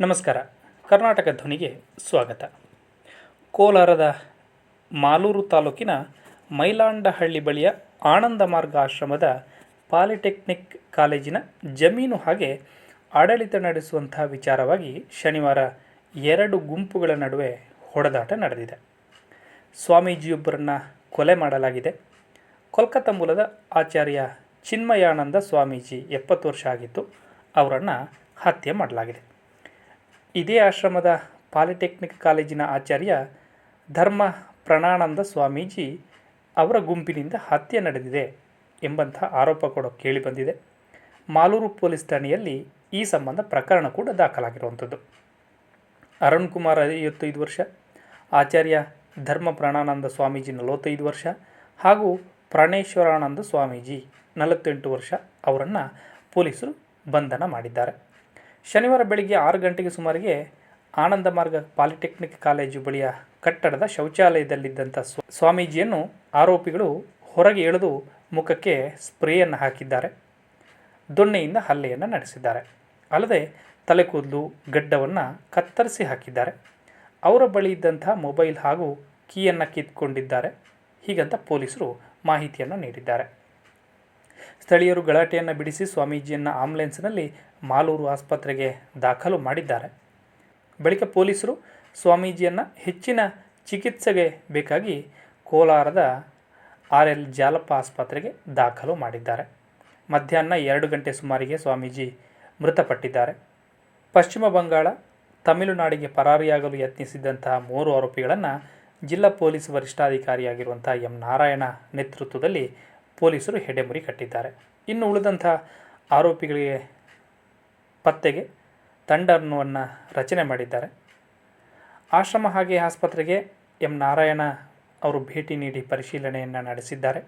ನಮಸ್ಕಾರ. ಕರ್ನಾಟಕ ಧ್ವನಿಗೆ ಸ್ವಾಗತ. ಕೋಲಾರದ ಮಾಲೂರು ತಾಲೂಕಿನ ಮೈಲಾಂಡಹಳ್ಳಿ ಬಳಿಯ ಆನಂದ ಮಾರ್ಗ ಆಶ್ರಮದ ಪಾಲಿಟೆಕ್ನಿಕ್ ಕಾಲೇಜಿನ ಜಮೀನು ಹಾಗೆ ಆಡಳಿತ ನಡೆಸುವಂತಹ ವಿಚಾರವಾಗಿ ಶನಿವಾರ ಎರಡು ಗುಂಪುಗಳ ನಡುವೆ ಹೊಡೆದಾಟ ನಡೆದಿದೆ. ಸ್ವಾಮೀಜಿಯೊಬ್ಬರನ್ನು ಕೊಲೆ ಮಾಡಲಾಗಿದೆ. ಕೋಲ್ಕತ್ತಾ ಮೂಲದ ಆಚಾರ್ಯ ಚಿನ್ಮಯಾನಂದ ಸ್ವಾಮೀಜಿ ಎಪ್ಪತ್ತು ವರ್ಷ ಆಗಿತ್ತು ಅವರನ್ನು ಹತ್ಯೆ ಮಾಡಲಾಗಿದೆ. ಇದೇ ಆಶ್ರಮದ ಪಾಲಿಟೆಕ್ನಿಕ್ ಕಾಲೇಜಿನ ಆಚಾರ್ಯ ಧರ್ಮ ಪ್ರಣಾನಂದ ಸ್ವಾಮೀಜಿ ಅವರ ಗುಂಪಿನಿಂದ ಹತ್ಯೆ ನಡೆದಿದೆ ಎಂಬಂತಹ ಆರೋಪ ಕೂಡ ಕೇಳಿಬಂದಿದೆ ಮಾಲೂರು ಪೊಲೀಸ್ ಠಾಣೆಯಲ್ಲಿ ಈ ಸಂಬಂಧ ಪ್ರಕರಣ ಕೂಡ ದಾಖಲಾಗಿರುವಂಥದ್ದು. ಅರುಣ್ ಕುಮಾರ್ ಐವತ್ತೈದು ವರ್ಷ, ಆಚಾರ್ಯ ಧರ್ಮ ಪ್ರಾಣಾನಂದ ಸ್ವಾಮೀಜಿ ನಲವತ್ತೈದು ವರ್ಷ ಹಾಗೂ ಪ್ರಾಣೇಶ್ವರಾನಂದ ಸ್ವಾಮೀಜಿ ನಲವತ್ತೆಂಟು ವರ್ಷ ಅವರನ್ನು ಪೊಲೀಸರು ಬಂಧನ ಮಾಡಿದ್ದಾರೆ. ಶನಿವಾರ ಬೆಳಗ್ಗೆ ಆರು ಗಂಟೆಗೆ ಸುಮಾರಿಗೆ ಆನಂದ ಮಾರ್ಗ ಪಾಲಿಟೆಕ್ನಿಕ್ ಕಾಲೇಜು ಬಳಿಯ ಕಟ್ಟಡದ ಶೌಚಾಲಯದಲ್ಲಿದ್ದಂಥ ಸ್ವ, ಸ್ವಾಮೀಜಿಯನ್ನು ಆರೋಪಿಗಳು ಹೊರಗೆ ಎಳೆದು ಮುಖಕ್ಕೆ ಸ್ಪ್ರೇಯನ್ನು ಹಾಕಿದ್ದಾರೆ. ದೊಣ್ಣೆಯಿಂದ ಹಲ್ಲೆಯನ್ನು ನಡೆಸಿದ್ದಾರೆ. ಅಲ್ಲದೆ ತಲೆ ಕೂದಲು ಗಡ್ಡವನ್ನು ಕತ್ತರಿಸಿ ಹಾಕಿದ್ದಾರೆ. ಅವರ ಬಳಿ ಇದ್ದಂಥ ಮೊಬೈಲ್ ಹಾಗೂ ಕೀಯನ್ನು ಕಿತ್ಕೊಂಡಿದ್ದಾರೆ. ಹೀಗಂತ ಪೊಲೀಸರು ಮಾಹಿತಿಯನ್ನು ನೀಡಿದ್ದಾರೆ. ಸ್ಥಳೀಯರು ಗಲಾಟೆಯನ್ನು ಬಿಡಿಸಿ ಸ್ವಾಮೀಜಿಯನ್ನು ಆಂಬುಲೆನ್ಸ್ನಲ್ಲಿ ಮಾಲೂರು ಆಸ್ಪತ್ರೆಗೆ ದಾಖಲು ಮಾಡಿದ್ದಾರೆ. ಬಳಿಕ ಪೊಲೀಸರು ಸ್ವಾಮೀಜಿಯನ್ನು ಹೆಚ್ಚಿನ ಚಿಕಿತ್ಸೆಗೆ ಬೇಕಾಗಿ ಕೋಲಾರದ ಆರ್ ಎಲ್ ಜಾಲಪ್ಪ ಆಸ್ಪತ್ರೆಗೆ ದಾಖಲು ಮಾಡಿದ್ದಾರೆ. ಮಧ್ಯಾಹ್ನ ಎರಡು ಗಂಟೆ ಸುಮಾರಿಗೆ ಸ್ವಾಮೀಜಿ ಮೃತಪಟ್ಟಿದ್ದಾರೆ. ಪಶ್ಚಿಮ ಬಂಗಾಳ, ತಮಿಳುನಾಡಿಗೆ ಪರಾರಿಯಾಗಲು ಯತ್ನಿಸಿದ್ದಂತಹ ಮೂರು ಆರೋಪಿಗಳನ್ನು ಜಿಲ್ಲಾ ಪೊಲೀಸ್ ವರಿಷ್ಠಾಧಿಕಾರಿಯಾಗಿರುವಂಥ ಎಂ ನಾರಾಯಣ ನೇತೃತ್ವದಲ್ಲಿ ಪೊಲೀಸರು ಹೆಡೆಮುರಿ ಕಟ್ಟಿದ್ದಾರೆ. ಇನ್ನು ಉಳಿದಂಥ ಆರೋಪಿಗಳಿಗೆ ಪತ್ತೆಗೆ ತಂಡವನ್ನು ರಚನೆ ಮಾಡಿದ್ದಾರೆ. ಆಶ್ರಮ ಹಾಗೆ ಆಸ್ಪತ್ರೆಗೆ ಎಂ. ನಾರಾಯಣ ಅವರು ಭೇಟಿ ನೀಡಿ ಪರಿಶೀಲನೆಯನ್ನು ನಡೆಸಿದ್ದಾರೆ.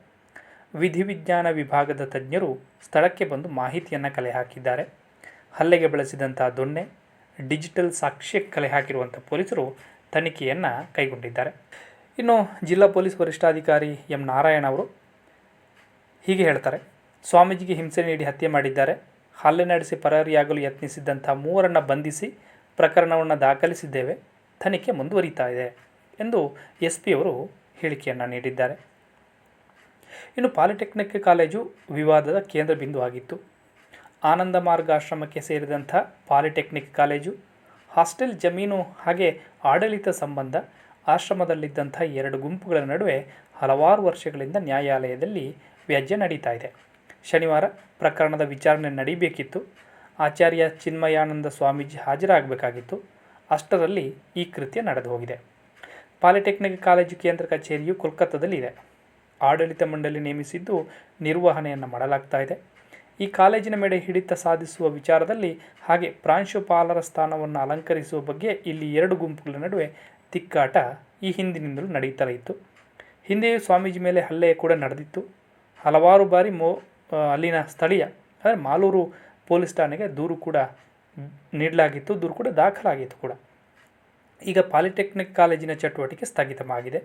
ವಿಧಿವಿಜ್ಞಾನ ವಿಭಾಗದ ತಜ್ಞರು ಸ್ಥಳಕ್ಕೆ ಬಂದು ಮಾಹಿತಿಯನ್ನು ಕಲೆ ಹಾಕಿದ್ದಾರೆ. ಹಲ್ಲೆಗೆ ಬಳಸಿದಂಥ ದೊಣ್ಣೆ, ಡಿಜಿಟಲ್ ಸಾಕ್ಷ್ಯ ಕಲೆ ಹಾಕಿರುವಂಥ ಪೊಲೀಸರು ತನಿಖೆಯನ್ನು ಕೈಗೊಂಡಿದ್ದಾರೆ. ಇನ್ನು ಜಿಲ್ಲಾ ಪೊಲೀಸ್ ವರಿಷ್ಠಾಧಿಕಾರಿ ಎಂ. ನಾರಾಯಣ ಅವರು ಹೀಗೆ ಹೇಳ್ತಾರೆ. ಸ್ವಾಮೀಜಿಗೆ ಹಿಂಸೆ ನೀಡಿ ಹತ್ಯೆ ಮಾಡಿದ್ದಾರೆ. ಹಲ್ಲೆ ನಡೆಸಿ ಪರಾರಿಯಾಗಲು ಯತ್ನಿಸಿದ್ದಂಥ ಮೂವರನ್ನು ಬಂಧಿಸಿ ಪ್ರಕರಣವನ್ನು ದಾಖಲಿಸಿದ್ದೇವೆ. ತನಿಖೆ ಮುಂದುವರಿತಾ ಇದೆ ಎಂದು ಎಸ್ ಪಿ ಅವರು ಹೇಳಿಕೆಯನ್ನು ನೀಡಿದ್ದಾರೆ. ಇನ್ನು ಪಾಲಿಟೆಕ್ನಿಕ್ ಕಾಲೇಜು ವಿವಾದದ ಕೇಂದ್ರ ಬಿಂದು ಆಗಿತ್ತು. ಆನಂದ ಮಾರ್ಗ ಆಶ್ರಮಕ್ಕೆ ಸೇರಿದಂಥ ಪಾಲಿಟೆಕ್ನಿಕ್ ಕಾಲೇಜು, ಹಾಸ್ಟೆಲ್ ಜಮೀನು ಹಾಗೆ ಆಡಳಿತ ಸಂಬಂಧ ಆಶ್ರಮದಲ್ಲಿದ್ದಂಥ ಎರಡು ಗುಂಪುಗಳ ನಡುವೆ ಹಲವಾರು ವರ್ಷಗಳಿಂದ ನ್ಯಾಯಾಲಯದಲ್ಲಿ ವ್ಯಾಜ್ಯ ನಡೀತಾ ಇದೆ. ಶನಿವಾರ ಪ್ರಕರಣದ ವಿಚಾರಣೆ ನಡೀಬೇಕಿತ್ತು. ಆಚಾರ್ಯ ಚಿನ್ಮಯಾನಂದ ಸ್ವಾಮೀಜಿ ಹಾಜರಾಗಬೇಕಾಗಿತ್ತು. ಅಷ್ಟರಲ್ಲಿ ಈ ಕೃತ್ಯ ನಡೆದು ಹೋಗಿದೆ ಪಾಲಿಟೆಕ್ನಿಕ್ ಕಾಲೇಜು ಕೇಂದ್ರ ಕಚೇರಿಯು ಕೋಲ್ಕತ್ತಾದಲ್ಲಿದೆ ಆಡಳಿತ ಮಂಡಳಿ ನೇಮಿಸಿದ್ದು ನಿರ್ವಹಣೆಯನ್ನು ಮಾಡಲಾಗ್ತಾ ಇದೆ. ಈ ಕಾಲೇಜಿನ ಮೇಲೆ ಹಿಡಿತ ಸಾಧಿಸುವ ವಿಚಾರದಲ್ಲಿ ಹಾಗೆ ಪ್ರಾಂಶುಪಾಲರ ಸ್ಥಾನವನ್ನು ಅಲಂಕರಿಸುವ ಬಗ್ಗೆ ಇಲ್ಲಿ ಎರಡು ಗುಂಪುಗಳ ನಡುವೆ ತಿಕ್ಕಾಟ ಈ ಹಿಂದಿನಿಂದಲೂ ನಡೆಯುತ್ತಲೇ ಇತ್ತು. ಹಿಂದೆಯೂ ಸ್ವಾಮೀಜಿ ಮೇಲೆ ಹಲ್ಲೆ ಕೂಡ ನಡೆದಿತ್ತು. ಹಲವಾರು ಬಾರಿ ಮೋ ಅಲ್ಲಿನ ಸ್ಥಳೀಯ, ಅಂದರೆ ಮಾಲೂರು ಪೊಲೀಸ್ ಠಾಣೆಗೆ ದೂರು ಕೂಡ ನೀಡಲಾಗಿತ್ತು, ದೂರು ಕೂಡ ದಾಖಲಾಗಿತ್ತು ಕೂಡ. ಈಗ ಪಾಲಿಟೆಕ್ನಿಕ್ ಕಾಲೇಜಿನ ಚಟುವಟಿಕೆ ಸ್ಥಗಿತವಾಗಿದೆ.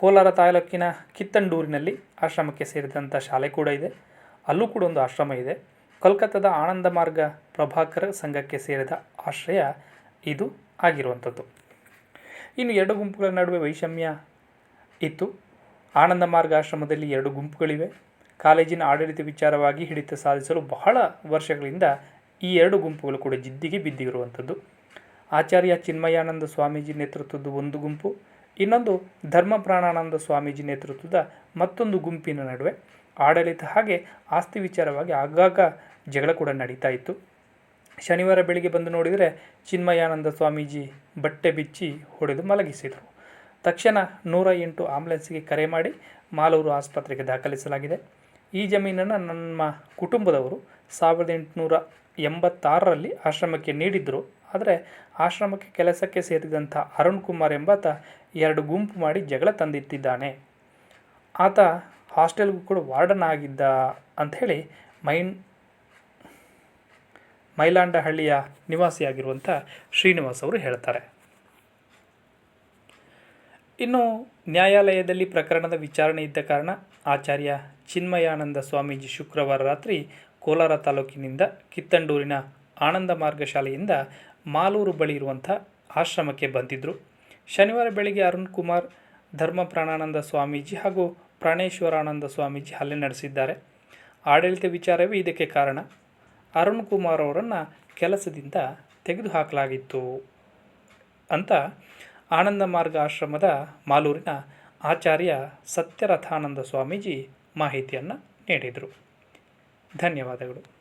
ಕೋಲಾರ ತಾಲೂಕಿನ ಕಿತ್ತಂಡೂರಿನಲ್ಲಿ ಆಶ್ರಮಕ್ಕೆ ಸೇರಿದಂಥ ಶಾಲೆ ಕೂಡ ಇದೆ. ಅಲ್ಲೂ ಕೂಡ ಒಂದು ಆಶ್ರಮ ಇದೆ. ಕೋಲ್ಕತ್ತಾದ ಆನಂದ ಮಾರ್ಗ ಪ್ರಭಾಕರ ಸಂಘಕ್ಕೆ ಸೇರಿದ ಆಶ್ರಯ ಇದು ಆಗಿರುವಂಥದ್ದು. ಇನ್ನು ಎರಡು ಗುಂಪುಗಳ ನಡುವೆ ವೈಷಮ್ಯ ಇತ್ತು. ಆನಂದ ಮಾರ್ಗ ಆಶ್ರಮದಲ್ಲಿ ಎರಡು ಗುಂಪುಗಳಿವೆ. ಕಾಲೇಜಿನ ಆಡಳಿತ ವಿಚಾರವಾಗಿ ಹಿಡಿತ ಸಾಧಿಸಲು ಬಹಳ ವರ್ಷಗಳಿಂದ ಈ ಎರಡು ಗುಂಪುಗಳು ಕೂಡ ಜಿದ್ದಿಗೆ ಬಿದ್ದಿರುವಂಥದ್ದು. ಆಚಾರ್ಯ ಚಿನ್ಮಯಾನಂದ ಸ್ವಾಮೀಜಿ ನೇತೃತ್ವದ ಒಂದು ಗುಂಪು. ಇನ್ನೊಂದು ಧರ್ಮ ಪ್ರಾಣಾನಂದ ಸ್ವಾಮೀಜಿ ನೇತೃತ್ವದ ಮತ್ತೊಂದು ಗುಂಪಿನ ನಡುವೆ. ಆಡಳಿತ ಹಾಗೆ ಆಸ್ತಿ ವಿಚಾರವಾಗಿ ಆಗಾಗ ಜಗಳ ಕೂಡ ನಡೀತಾ ಇತ್ತು. ಶನಿವಾರ ಬೆಳಿಗ್ಗೆ ಬಂದು ನೋಡಿದರೆ ಚಿನ್ಮಯಾನಂದ ಸ್ವಾಮೀಜಿ ಬಟ್ಟೆ ಬಿಚ್ಚಿ ಹೊಡೆದು ಮಲಗಿಸಿದರು. ತಕ್ಷಣ ನೂರ ಎಂಟು ಆಂಬುಲೆನ್ಸ್ಗೆ ಕರೆ ಮಾಡಿ ಮಾಲೂರು ಆಸ್ಪತ್ರೆಗೆ ದಾಖಲಿಸಲಾಗಿದೆ. ಈ ಜಮೀನನ್ನು ನಮ್ಮ ಕುಟುಂಬದವರು ಸಾವಿರದ ಎಂಟುನೂರ ಎಂಬತ್ತಾರರಲ್ಲಿ ಆಶ್ರಮಕ್ಕೆ ನೀಡಿದ್ದರು ಆದರೆ ಆಶ್ರಮಕ್ಕೆ ಕೆಲಸಕ್ಕೆ ಸೇರಿದಂಥ ಅರುಣ್ ಕುಮಾರ್ ಎಂಬಾತ ಎರಡು ಗುಂಪು ಮಾಡಿ ಜಗಳ ತಂದಿಟ್ಟಿದ್ದಾನೆ. ಆತ ಹಾಸ್ಟೆಲ್ಗೂ ಕೂಡ ವಾರ್ಡನ್ ಆಗಿದ್ದ ಅಂಥೇಳಿ ಮೈನ್ ಮೈಲಾಂಡಹಳ್ಳಿಯ ನಿವಾಸಿಯಾಗಿರುವಂಥ ಶ್ರೀನಿವಾಸ್ ಅವರು ಹೇಳ್ತಾರೆ. ಇನ್ನು ನ್ಯಾಯಾಲಯದಲ್ಲಿ ಪ್ರಕರಣದ ವಿಚಾರಣೆ ಇದ್ದ ಕಾರಣ ಆಚಾರ್ಯ ಚಿನ್ಮಯಾನಂದ ಸ್ವಾಮೀಜಿ ಶುಕ್ರವಾರ ರಾತ್ರಿ ಕೋಲಾರ ತಾಲೂಕಿನಿಂದ ಕಿತ್ತಂಡೂರಿನ ಆನಂದ ಮಾರ್ಗ ಶಾಲೆಯಿಂದ ಮಾಲೂರು ಬಳಿ ಇರುವಂಥ ಆಶ್ರಮಕ್ಕೆ ಬಂದಿದ್ದರು ಶನಿವಾರ ಬೆಳಿಗ್ಗೆ ಅರುಣ್ ಕುಮಾರ್, ಧರ್ಮ ಪ್ರಾಣಾನಂದ ಸ್ವಾಮೀಜಿ ಹಾಗೂ ಪ್ರಾಣೇಶ್ವರಾನಂದ ಸ್ವಾಮೀಜಿ ಹಲ್ಲೆ ನಡೆಸಿದ್ದಾರೆ. ಆಡಳಿತ ವಿಚಾರವೇ ಇದಕ್ಕೆ ಕಾರಣ. ಅರುಣ್ ಕುಮಾರ್ ಅವರನ್ನು ಕೆಲಸದಿಂದ ತೆಗೆದುಹಾಕಲಾಗಿತ್ತು ಅಂತ ಆನಂದ ಮಾರ್ಗ ಆಶ್ರಮದ ಮಾಲೂರಿನ ಆಚಾರ್ಯ ಸತ್ಯರಥಾನಂದ ಸ್ವಾಮೀಜಿ ಮಾಹಿತಿಯನ್ನು ನೀಡಿದರು. ಧನ್ಯವಾದಗಳು.